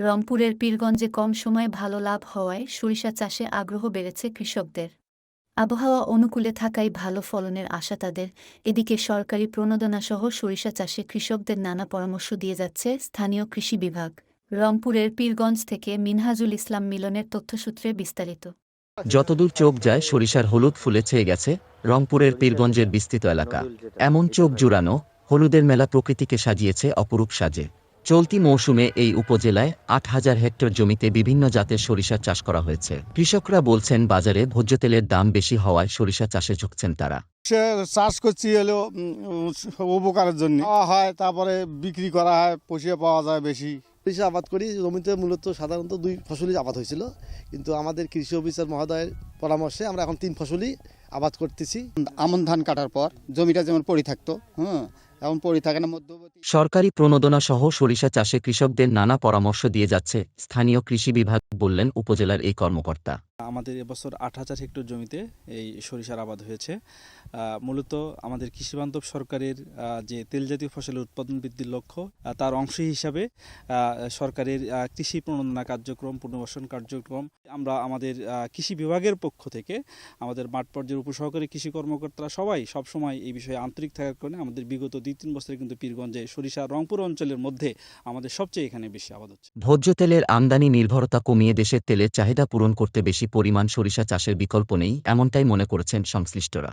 রংপুরের পীরগঞ্জে কম সময়ে ভালো লাভ হওয়ায় সরিষা চাষে আগ্রহ বেড়েছে কৃষকদের। আবহাওয়া অনুকূলে থাকায় ভালো ফলনের আশা তাদের। এদিকে সরকারি প্রণোদনাসহ সরিষা চাষে কৃষকদের নানা পরামর্শ দিয়ে যাচ্ছে স্থানীয় কৃষি বিভাগ। রংপুরের পীরগঞ্জ থেকে মিনহাজুল ইসলাম মিলনের তথ্যসূত্রে বিস্তারিত। যতদূর চোখ যায়, সরিষার হলুদ ফুলে ছেয়ে গেছে রংপুরের পীরগঞ্জের বিস্তৃত এলাকা। এমন চোখ জুড়ানো হলুদের মেলা প্রকৃতিকে সাজিয়েছে অপরূপ সাজে। চলতি মৌসুমে এই উপজেলায় আট হাজার হেক্টর জমিতে বিভিন্ন জাতের সরিষা চাষ করা হয়েছে। কৃষকরা বলছেন বাজারে ভোজ্য তেলের দাম বেশি হওয়ায় সরিষা চাষে ঝুঁকছেন তারা। চাষ করছি হলো উপকারের জন্য। হয় তারপরে বিক্রি করা হয় পুষিয়ে পাওয়া যায় বেশি। সরিষা আবাদ করি জমিতে মূলত সাধারণত দুই ফসলই আবাদ হয়েছিল। কিন্তু আমাদের কৃষি অফিসার মহোদয়ের পরামর্শে আমরা এখন তিন ফসলই আবাদ করতেছি। আমন ধান কাটার পর জমিটা যেমন পড়ে থাকতো হ্যাঁ এখন পড়ে থাকে না মধ্যবর্তী সরকারি প্রণোদনা সহ সরিষা চাষে কৃষকদের নানা পরামর্শ দিয়ে যাচ্ছে স্থানীয় কৃষি বিভাগ বললেন উপজেলার এই কর্মকর্তা। আমাদের এবছর আট হাজার হেক্টর জমিতে এই সরিষার আবাদ হয়েছে। মূলত আমাদের কৃষিবান্ধব সরকারের যে তেলজাতীয় ফসলের উৎপাদন বৃদ্ধির লক্ষ্য তার অংশ হিসাবে সরকারের কৃষি প্রণোদনা কার্যক্রম পুনর্বাসন কার্যক্রম আমরা আমাদের কৃষি বিভাগের পক্ষ থেকে আমাদের মাঠ পর্যায়ের উপসহকারী কৃষি কর্মকর্তারা সবাই সবসময় এই বিষয়ে আন্তরিক থাকার কারণে আমাদের বিগত দুই, তিন বছরে কিন্তু পীরগঞ্জে সরিষা রংপুর অঞ্চলের মধ্যে আমাদের সবচেয়ে এখানে বেশি আবাদ হচ্ছে। ভোজ্য তেলের আমদানি নির্ভরতা কমিয়ে দেশের তেলের চাহিদা পূরণ করতে বেশি পরিমাণ সরিষা চাষের বিকল্প নেই, এমনটাই মনে করেছেন সংশ্লিষ্টরা।